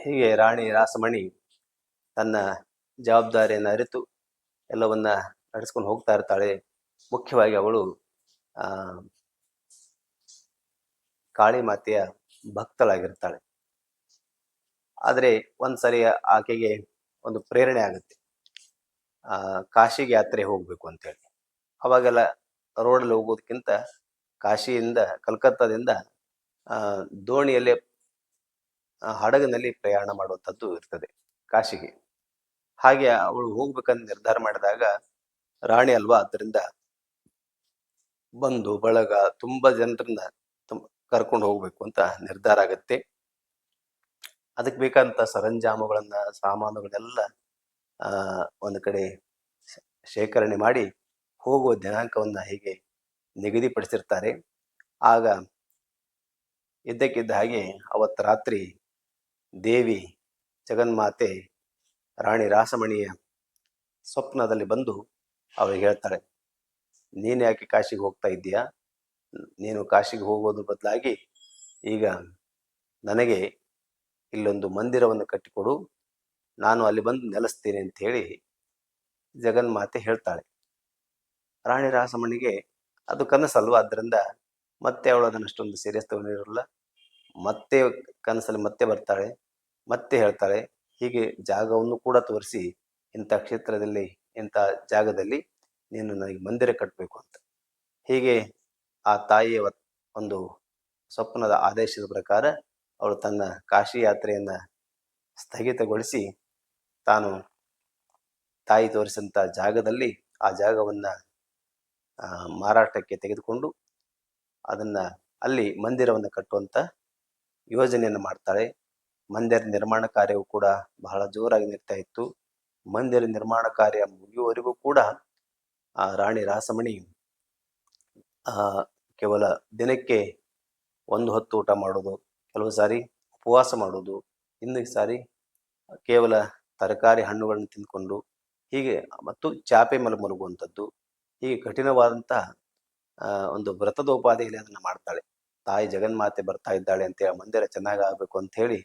ಹೀಗೆ ರಾಣಿ ರಾಸಮಣಿ ತನ್ನ ಜವಾಬ್ದಾರಿಯನ್ನು ಅರಿತು ಎಲ್ಲವನ್ನ ನಡೆಸ್ಕೊಂಡು ಹೋಗ್ತಾ ಇರ್ತಾಳೆ. ಮುಖ್ಯವಾಗಿ ಅವಳು, ಆ ಕಾಳಿ ಮಾತೆಯ ಭಕ್ತಳಾಗಿರ್ತಾಳೆ. ಆದರೆ ಒಂದ್ಸರಿ ಆಕೆಗೆ ಒಂದು ಪ್ರೇರಣೆ ಆಗುತ್ತೆ. ಆ, ಕಾಶಿಗೆ ಯಾತ್ರೆ ಹೋಗ್ಬೇಕು ಅಂತೇಳಿ. ಅವಾಗೆಲ್ಲ ರೋಡಲ್ಲಿ ಹೋಗೋದಕ್ಕಿಂತ ಕಾಶಿಯಿಂದ, ಕಲ್ಕತ್ತಾದಿಂದ, ಆ, ದೋಣಿಯಲ್ಲೇ ಹಡಗಿನಲ್ಲಿ ಪ್ರಯಾಣ ಮಾಡುವಂಥದ್ದು ಇರ್ತದೆ. ಕಾಶಿಗೆ. ಹಾಗೆ ಅವಳು ಹೋಗ್ಬೇಕಂತ ನಿರ್ಧಾರ ಮಾಡಿದಾಗ ರಾಣಿ ಅಲ್ವಾ ಅದರಿಂದ ಬಂಧು ಬಳಗ ತುಂಬಾ ಜನರನ್ನ ತುಂಬ ಕರ್ಕೊಂಡು ಹೋಗ್ಬೇಕು ಅಂತ ನಿರ್ಧಾರ ಆಗತ್ತೆ. ಅದಕ್ಕೆ ಬೇಕಾದಂತ ಸರಂಜಾಮುಗಳನ್ನ, ಸಾಮಾನುಗಳನ್ನೆಲ್ಲ ಒಂದು ಕಡೆ ಶೇಖರಣೆ ಮಾಡಿ ಹೋಗುವ ದಿನಾಂಕವನ್ನ ಹೀಗೆ ನಿಗದಿಪಡಿಸಿರ್ತಾರೆ. ಆಗ ಇದ್ದಕ್ಕಿದ್ದ ಹಾಗೆ ಅವತ್ತು ರಾತ್ರಿ ದೇವಿ ಜಗನ್ಮಾತೆ ರಾಣಿ ರಾಸಮಣಿಯ ಸ್ವಪ್ನದಲ್ಲಿ ಬಂದು ಅವರು ಹೇಳ್ತಾರೆ, ನೀನು ಯಾಕೆ ಕಾಶಿಗೆ ಹೋಗ್ತಾ ಇದ್ದೀಯಾ? ನೀನು ಕಾಶಿಗೆ ಹೋಗೋದ್ರ ಬದಲಾಗಿ ಈಗ ನನಗೆ ಇಲ್ಲೊಂದು ಮಂದಿರವನ್ನು ಕಟ್ಟಿಕೊಡು, ನಾನು ಅಲ್ಲಿ ಬಂದು ನೆಲೆಸ್ತೀನಿ ಅಂತ ಹೇಳಿ ಜಗನ್ಮಾತೆ ಹೇಳ್ತಾಳೆ. ರಾಣಿ ರಾಸಮಣಿಗೆ ಅದು ಕನಸಲ್ವ? ಆದ್ದರಿಂದ ಮತ್ತೆ ಅವಳು ಅದನ್ನಷ್ಟೊಂದು ಸೀರಿಯಸ್ ತಗೊಂಡಿರಲ್ಲ ಮತ್ತೆ ಕನಸಲ್ಲಿ ಮತ್ತೆ ಬರ್ತಾಳೆ, ಮತ್ತೆ ಹೇಳ್ತಾಳೆ. ಹೀಗೆ ಜಾಗವನ್ನು ಕೂಡ ತೋರಿಸಿ ಇಂಥ ಕ್ಷೇತ್ರದಲ್ಲಿ, ಇಂಥ ಜಾಗದಲ್ಲಿ ನೀನು ನನಗೆ ಮಂದಿರ ಕಟ್ಟಬೇಕು ಅಂತ. ಹೀಗೆ ಆ ತಾಯಿಯ ಒಂದು ಸ್ವಪ್ನದ ಆದೇಶದ ಪ್ರಕಾರ ಅವಳು ತನ್ನ ಕಾಶಿ ಯಾತ್ರೆಯನ್ನು ಸ್ಥಗಿತಗೊಳಿಸಿ ತಾನು ತಾಯಿ ತೋರಿಸಿದಂಥ ಜಾಗದಲ್ಲಿ ಆ ಜಾಗವನ್ನು ಮಾರಾಟಕ್ಕೆ ತೆಗೆದುಕೊಂಡು ಅದನ್ನು ಅಲ್ಲಿ ಮಂದಿರವನ್ನು ಕಟ್ಟುವಂತ ಯೋಜನೆಯನ್ನು ಮಾಡ್ತಾಳೆ ಮಂದಿರ ನಿರ್ಮಾಣ ಕಾರ್ಯವು ಕೂಡ ಬಹಳ ಜೋರಾಗಿ ನಡೀತಾ ಇತ್ತು. ಮಂದಿರ ನಿರ್ಮಾಣ ಕಾರ್ಯ ಮುಗಿಯುವವರೆಗೂ ಕೂಡ ಆ ರಾಣಿ ರಾಸಮಣಿ, ಆ, ಕೇವಲ ದಿನಕ್ಕೆ ಒಂದು ಹೊತ್ತು ಊಟ ಮಾಡೋದು, ಕೆಲವು ಸಾರಿ ಉಪವಾಸ ಮಾಡೋದು ಇನ್ನೊಂದು ಸಾರಿ ಕೇವಲ ತರಕಾರಿ ಹಣ್ಣುಗಳನ್ನು ತಿಂದ್ಕೊಂಡು ಹೀಗೆ ಮತ್ತು ಚಾಪೆ ಮೇಲೆ ಮಲಗುವಂಥದ್ದು, ಹೀಗೆ ಕಠಿಣವಾದಂತಹ ಒಂದು ವ್ರತದ ಉಪಾಧಿಯಲ್ಲಿ ಅದನ್ನ ಮಾಡ್ತಾಳೆ. ತಾಯಿ ಜಗನ್ಮಾತೆ ಬರ್ತಾ ಇದ್ದಾಳೆ ಅಂತ ಹೇಳಿ ಮಂದಿರ ಚೆನ್ನಾಗಿ ಆಗ್ಬೇಕು ಅಂತ ಹೇಳಿ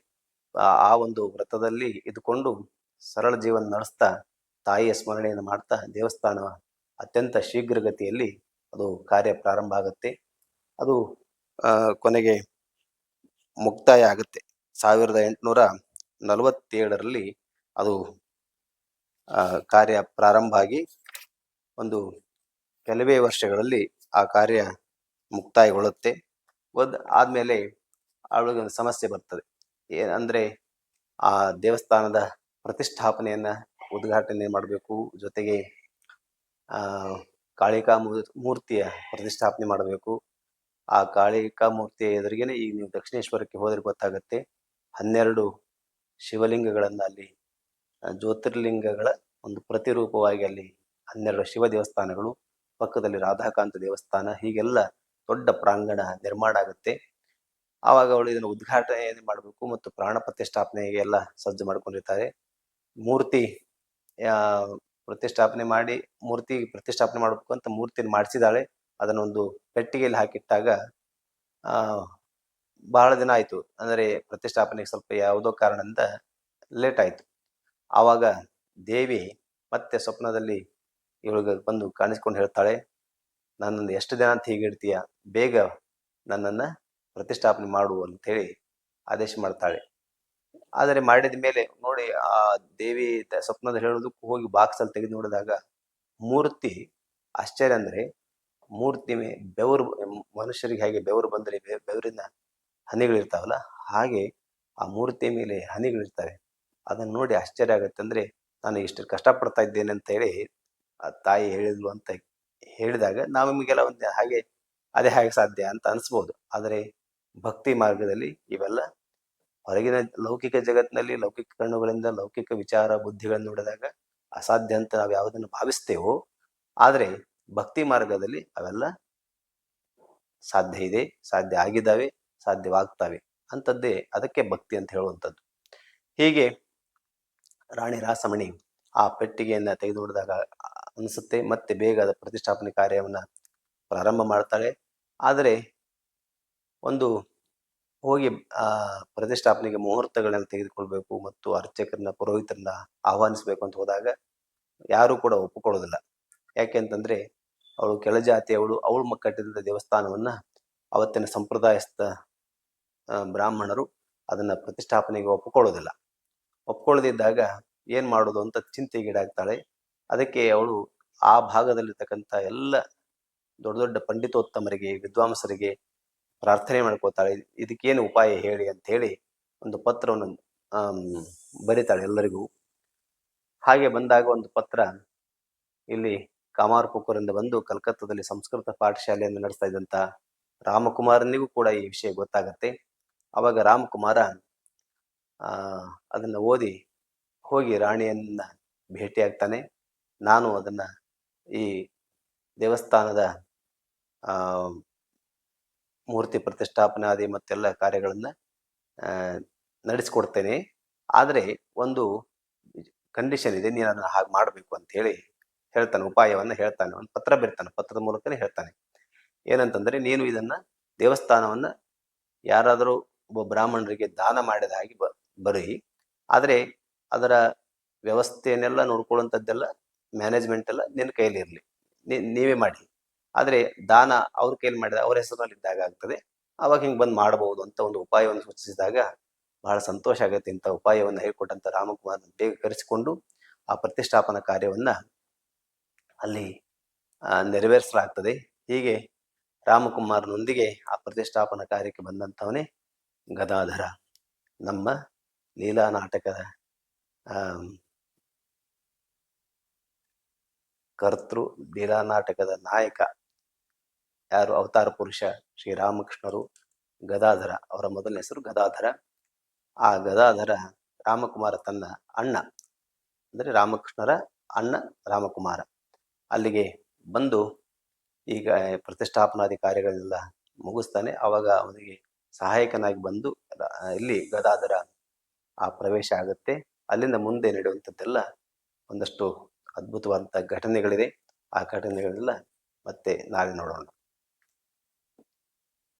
ಆ ಒಂದು ವ್ರತದಲ್ಲಿ ಇದ್ಕೊಂಡು ಸರಳ ಜೀವನ ನಡೆಸ್ತಾ ತಾಯಿಯ ಸ್ಮರಣೆಯನ್ನು ಮಾಡ್ತಾ ದೇವಸ್ಥಾನ ಅತ್ಯಂತ ಶೀಘ್ರಗತಿಯಲ್ಲಿ ಅದು ಕಾರ್ಯ ಪ್ರಾರಂಭ ಆಗುತ್ತೆ. ಅದು ಕೊನೆಗೆ ಮುಕ್ತಾಯ ಆಗುತ್ತೆ. ಸಾವಿರದ ಎಂಟುನೂರ ನಲವತ್ತೇಳರಲ್ಲಿ ಅದು ಕಾರ್ಯ ಪ್ರಾರಂಭ ಆಗಿ ಒಂದು ಕೆಲವೇ ವರ್ಷಗಳಲ್ಲಿ ಆ ಕಾರ್ಯ ಮುಕ್ತಾಯಗೊಳ್ಳುತ್ತೆ. ಒಂದ್ ಆದ್ಮೇಲೆ ಅವಳಿಗೆ ಒಂದು ಸಮಸ್ಯೆ ಬರ್ತದೆ. ಏನಂದ್ರೆ ಆ ದೇವಸ್ಥಾನದ ಪ್ರತಿಷ್ಠಾಪನೆಯನ್ನ ಉದ್ಘಾಟನೆ ಮಾಡಬೇಕು, ಜೊತೆಗೆ ಆ ಕಾಳಿಕಾ ಮೂರ್ತಿಯ ಪ್ರತಿಷ್ಠಾಪನೆ ಮಾಡಬೇಕು. ಆ ಕಾಳಿಕಾ ಮೂರ್ತಿಯ ಎದುರಿಗೇನೆ ಈಗ ನೀವು ದಕ್ಷಿಣೇಶ್ವರಕ್ಕೆ ಹೋದ್ರೆ ಗೊತ್ತಾಗತ್ತೆ. ಹನ್ನೆರಡು ಶಿವಲಿಂಗಗಳನ್ನ ಅಲ್ಲಿ ಜ್ಯೋತಿರ್ಲಿಂಗಗಳ ಒಂದು ಪ್ರತಿರೂಪವಾಗಿ ಅಲ್ಲಿ ಹನ್ನೆರಡು ಶಿವ ದೇವಸ್ಥಾನಗಳು, ಪಕ್ಕದಲ್ಲಿ ರಾಧಾಕಾಂತ ದೇವಸ್ಥಾನ, ಹೀಗೆಲ್ಲ ದೊಡ್ಡ ಪ್ರಾಂಗಣ ನಿರ್ಮಾಣ ಆಗುತ್ತೆ. ಆವಾಗ ಅವಳು ಇದನ್ನು ಉದ್ಘಾಟನೆ ಮಾಡಬೇಕು ಮತ್ತು ಪ್ರಾಣ ಪ್ರತಿಷ್ಠಾಪನೆಗೆ ಎಲ್ಲ ಸಜ್ಜು ಮಾಡ್ಕೊಂಡಿರ್ತಾರೆ. ಮೂರ್ತಿ ಪ್ರತಿಷ್ಠಾಪನೆ ಮಾಡಿ, ಮೂರ್ತಿ ಪ್ರತಿಷ್ಠಾಪನೆ ಮಾಡಬೇಕು ಅಂತ ಮೂರ್ತಿನ ಮಾಡಿಸಿದಾಳೆ ಅದನ್ನೊಂದು ಪೆಟ್ಟಿಗೆಯಲ್ಲಿ ಹಾಕಿಟ್ಟಾಗ ಬಹಳ ದಿನ ಆಯ್ತು. ಅಂದರೆ ಪ್ರತಿಷ್ಠಾಪನೆಗೆ ಸ್ವಲ್ಪ ಯಾವುದೋ ಕಾರಣದಿಂದ ಲೇಟ್ ಆಯ್ತು. ಆವಾಗ ದೇವಿ ಮತ್ತೆ ಸ್ವಪ್ನದಲ್ಲಿ ಇವಳಿಗೆ ಬಂದು ಕಾಣಿಸ್ಕೊಂಡು ಹೇಳ್ತಾಳೆ ನನ್ನನ್ನು ಎಷ್ಟು ದಿನ ಅಂತ ಹೀಗೆ ಇಡ್ತೀಯ? ಬೇಗ ನನ್ನನ್ನು ಪ್ರತಿಷ್ಠಾಪನೆ ಮಾಡು ಅಂತೇಳಿ ಆದೇಶ ಮಾಡ್ತಾಳೆ. ಆದರೆ ಮಾಡಿದ ಮೇಲೆ ನೋಡಿ ಆ ದೇವಿ ಸ್ವಪ್ನದಲ್ಲಿ ಹೇಳೋದಕ್ಕೂ ಹೋಗಿ ಬಾಕ್ಸಲ್ಲಿ ತೆಗೆದು ನೋಡಿದಾಗ ಮೂರ್ತಿ ಆಶ್ಚರ್ಯ ಅಂದರೆ ಮೂರ್ತಿ ಬೆವರು ಮನುಷ್ಯರಿಗೆ ಹೇಗೆ ಬೆವರು ಬಂದರೆ ಬೆವರಿನ ಹನಿಗಳಿರ್ತಾವಲ್ಲ ಹಾಗೆ ಆ ಮೂರ್ತಿ ಮೇಲೆ ಹನಿಗಳಿರ್ತವೆ ಅದನ್ನು ನೋಡಿ ಆಶ್ಚರ್ಯ ಆಗುತ್ತೆ ಅಂದರೆ ನಾನು ಇಷ್ಟು ಕಷ್ಟಪಡ್ತಾ ಇದ್ದೇನೆ ಅಂತ ಹೇಳಿ ಆ ತಾಯಿ ಹೇಳಿದ್ಲು ಅಂತ ಹೇಳಿದಾಗ ನಾವು ನಿಮಗೆಲ್ಲ ಒಂದು ಹಾಗೆ, ಅದೇ ಹಾಗೆ ಸಾಧ್ಯ ಅಂತ ಅನಿಸ್ಬೋದು. ಆದರೆ ಭಕ್ತಿ ಮಾರ್ಗದಲ್ಲಿ ಇವೆಲ್ಲ ಹೊರಗಿನ ಲೌಕಿಕ ಜಗತ್ತಿನಲ್ಲಿ, ಲೌಕಿಕ ಕಣ್ಣುಗಳಿಂದ, ಲೌಕಿಕ ವಿಚಾರ, ಬುದ್ಧಿಗಳನ್ನು ನೋಡಿದಾಗ ಅಸಾಧ್ಯ ಅಂತ ನಾವು ಯಾವುದನ್ನು ಭಾವಿಸ್ತೇವೋ, ಆದರೆ ಭಕ್ತಿ ಮಾರ್ಗದಲ್ಲಿ ಅವೆಲ್ಲ ಸಾಧ್ಯ ಇದೆ, ಸಾಧ್ಯ ಆಗಿದ್ದಾವೆ, ಸಾಧ್ಯವಾಗ್ತವೆ ಅಂಥದ್ದೇ ಅದಕ್ಕೆ ಭಕ್ತಿ ಅಂತ ಹೇಳುವಂಥದ್ದು. ಹೀಗೆ ರಾಣಿ ರಾಸಮಣಿ ಆ ಪೆಟ್ಟಿಗೆಯನ್ನ ತೆಗೆದು ನೋಡಿದಾಗ ಅನಿಸುತ್ತೆ, ಮತ್ತೆ ಬೇಗ ಅದ ಪ್ರತಿಷ್ಠಾಪನೆ ಕಾರ್ಯವನ್ನು ಪ್ರಾರಂಭ ಮಾಡ್ತಾಳೆ. ಆದರೆ ಒಂದು ಹೋಗಿ, ಆ, ಪ್ರತಿಷ್ಠಾಪನೆಗೆ ಮುಹೂರ್ತಗಳನ್ನು ತೆಗೆದುಕೊಳ್ಬೇಕು ಮತ್ತು ಅರ್ಚಕರನ್ನ, ಪುರೋಹಿತರನ್ನ ಆಹ್ವಾನಿಸ್ಬೇಕು ಅಂತ ಹೋದಾಗ ಯಾರೂ ಕೂಡ ಒಪ್ಪಿಕೊಳ್ಳೋದಿಲ್ಲ. ಯಾಕೆ ಅಂತಂದ್ರೆ, ಅವಳು ಕೆಳಜಾತಿಯವಳು ಅವಳು ಕಟ್ಟಿದ ದೇವಸ್ಥಾನವನ್ನ ಅವತ್ತಿನ ಸಂಪ್ರದಾಯಸ್ಥ ಬ್ರಾಹ್ಮಣರು ಅದನ್ನ ಪ್ರತಿಷ್ಠಾಪನೆಗೆ ಒಪ್ಪಿಕೊಳ್ಳೋದಿಲ್ಲ. ಒಪ್ಕೊಳ್ಳದಿದ್ದಾಗ ಏನ್ ಮಾಡೋದು ಅಂತ ಚಿಂತೆಗೀಡಾಗ್ತಾಳೆ. ಅದಕ್ಕೆ ಅವಳು ಆ ಭಾಗದಲ್ಲಿರ್ತಕ್ಕಂಥ ಎಲ್ಲ ದೊಡ್ಡ ದೊಡ್ಡ ಪಂಡಿತೋತ್ತಮರಿಗೆ, ವಿದ್ವಾಂಸರಿಗೆ ಪ್ರಾರ್ಥನೆ ಮಾಡ್ಕೋತಾಳೆ ಇದಕ್ಕೇನು ಉಪಾಯ ಹೇಳಿ ಅಂತ ಹೇಳಿ ಒಂದು ಪತ್ರವನ್ನು ಬರೀತಾಳೆ ಎಲ್ಲರಿಗೂ. ಹಾಗೆ ಬಂದಾಗ ಒಂದು ಪತ್ರ ಇಲ್ಲಿ ಕಾಮಾರ್ಪುಕೂರಿಂದ ಬಂದು ಕಲ್ಕತ್ತಾದಲ್ಲಿ ಸಂಸ್ಕೃತ ಪಾಠಶಾಲೆಯನ್ನು ನಡೆಸ್ತಾ ಇದ್ದಂತ ರಾಮಕುಮಾರನಿಗೂ ಕೂಡ ಈ ವಿಷಯ ಗೊತ್ತಾಗತ್ತೆ. ಅವಾಗ ರಾಮಕುಮಾರ ಅದನ್ನ ಓದಿ ಹೋಗಿ ರಾಣಿಯನ್ನ ಭೇಟಿಯಾಗ್ತಾನೆ. ನಾನು ಅದನ್ನ ಈ ದೇವಸ್ಥಾನದ ಮೂರ್ತಿ ಪ್ರತಿಷ್ಠಾಪನೆ ಆದಿ ಮತ್ತೆಲ್ಲ ಕಾರ್ಯಗಳನ್ನ ನಡೆಸ್ಕೊಡ್ತೇನೆ. ಆದರೆ ಒಂದು ಕಂಡೀಷನ್ ಇದೆ, ನೀನು ಅದನ್ನ ಹಾಗೆ ಮಾಡಬೇಕು ಅಂತ ಹೇಳಿ ಹೇಳ್ತಾನೆ, ಉಪಾಯವನ್ನ ಹೇಳ್ತಾನೆ, ಒಂದು ಪತ್ರ ಬರ್ತಾನೆ, ಪತ್ರದ ಮೂಲಕನೇ ಹೇಳ್ತಾನೆ. ಏನಂತಂದ್ರೆ ನೀನು ಇದನ್ನ ದೇವಸ್ಥಾನವನ್ನ ಯಾರಾದರೂ ಒಬ್ಬ ಬ್ರಾಹ್ಮಣರಿಗೆ ದಾನ ಮಾಡಿದ ಹಾಗೆ ಬ, ಬರೀ. ಆದರೆ ಅದರ ವ್ಯವಸ್ಥೆಯನ್ನೆಲ್ಲ ನೋಡ್ಕೊಳ್ಳುವಂಥದ್ದೆಲ್ಲ ಮ್ಯಾನೇಜ್ಮೆಂಟ್ ಎಲ್ಲ ನಿನ್ನ ಕೈಯಲ್ಲಿ ಇರಲಿ. ನೀವೇ ಮಾಡಿ ಆದರೆ ದಾನ ಅವ್ರ ಕೈಯಲ್ಲಿ ಮಾಡಿದ ಅವ್ರ ಹೆಸರಲ್ಲಿ ಇದ್ದಾಗ ಆಗ್ತದೆ. ಅವಾಗ ಹಿಂಗೆ ಬಂದು ಮಾಡಬಹುದು ಅಂತ ಒಂದು ಉಪಾಯವನ್ನು ಸೂಚಿಸಿದಾಗ ಬಹಳ ಸಂತೋಷ ಆಗುತ್ತೆ ಇಂಥ ಉಪಾಯವನ್ನು ಹೇಳ್ಕೊಟ್ಟಂತ ರಾಮಕುಮಾರ್ ಬೇಗ ಕರೆಸಿಕೊಂಡು ಆ ಪ್ರತಿಷ್ಠಾಪನಾ ಕಾರ್ಯವನ್ನ ಅಲ್ಲಿ ನೆರವೇರಿಸಲಾಗ್ತದೆ. ಹೀಗೆ ರಾಮಕುಮಾರನೊಂದಿಗೆ ಆ ಪ್ರತಿಷ್ಠಾಪನಾ ಕಾರ್ಯಕ್ಕೆ ಬಂದಂಥವನೇ ಗದಾಧರ. ನಮ್ಮ ಲೀಲಾ ನಾಟಕದ ಕರ್ತೃ ಲೀಲಾ ನಾಟಕದ ನಾಯಕ ಯಾರು? ಅವತಾರ ಪುರುಷ ಶ್ರೀರಾಮಕೃಷ್ಣರು ಗದಾಧರ, ಅವರ ಮೊದಲನೇ ಹೆಸರು ಗದಾಧರ. ಆ ಗದಾಧರ ರಾಮಕುಮಾರ ತನ್ನ ಅಣ್ಣ, ಅಂದರೆ ರಾಮಕೃಷ್ಣರ ಅಣ್ಣ ರಾಮಕುಮಾರ. ಅಲ್ಲಿಗೆ ಬಂದು ಈಗ ಪ್ರತಿಷ್ಠಾಪನಾದಿ ಕಾರ್ಯಗಳನ್ನೆಲ್ಲ ಮುಗಿಸ್ತಾನೆ. ಅವಾಗ ಅವನಿಗೆ ಸಹಾಯಕನಾಗಿ ಬಂದು ಇಲ್ಲಿ ಗದಾಧರ ಆ ಪ್ರವೇಶ ಆಗುತ್ತೆ. ಅಲ್ಲಿಂದ ಮುಂದೆ ನಡೆಯುವಂಥದ್ದೆಲ್ಲ ಒಂದಷ್ಟು ಅದ್ಭುತವಾದಂಥ ಘಟನೆಗಳಿದೆ. ಆ ಘಟನೆಗಳೆಲ್ಲ ಮತ್ತೆ ನಾಳೆ ನೋಡೋಣ.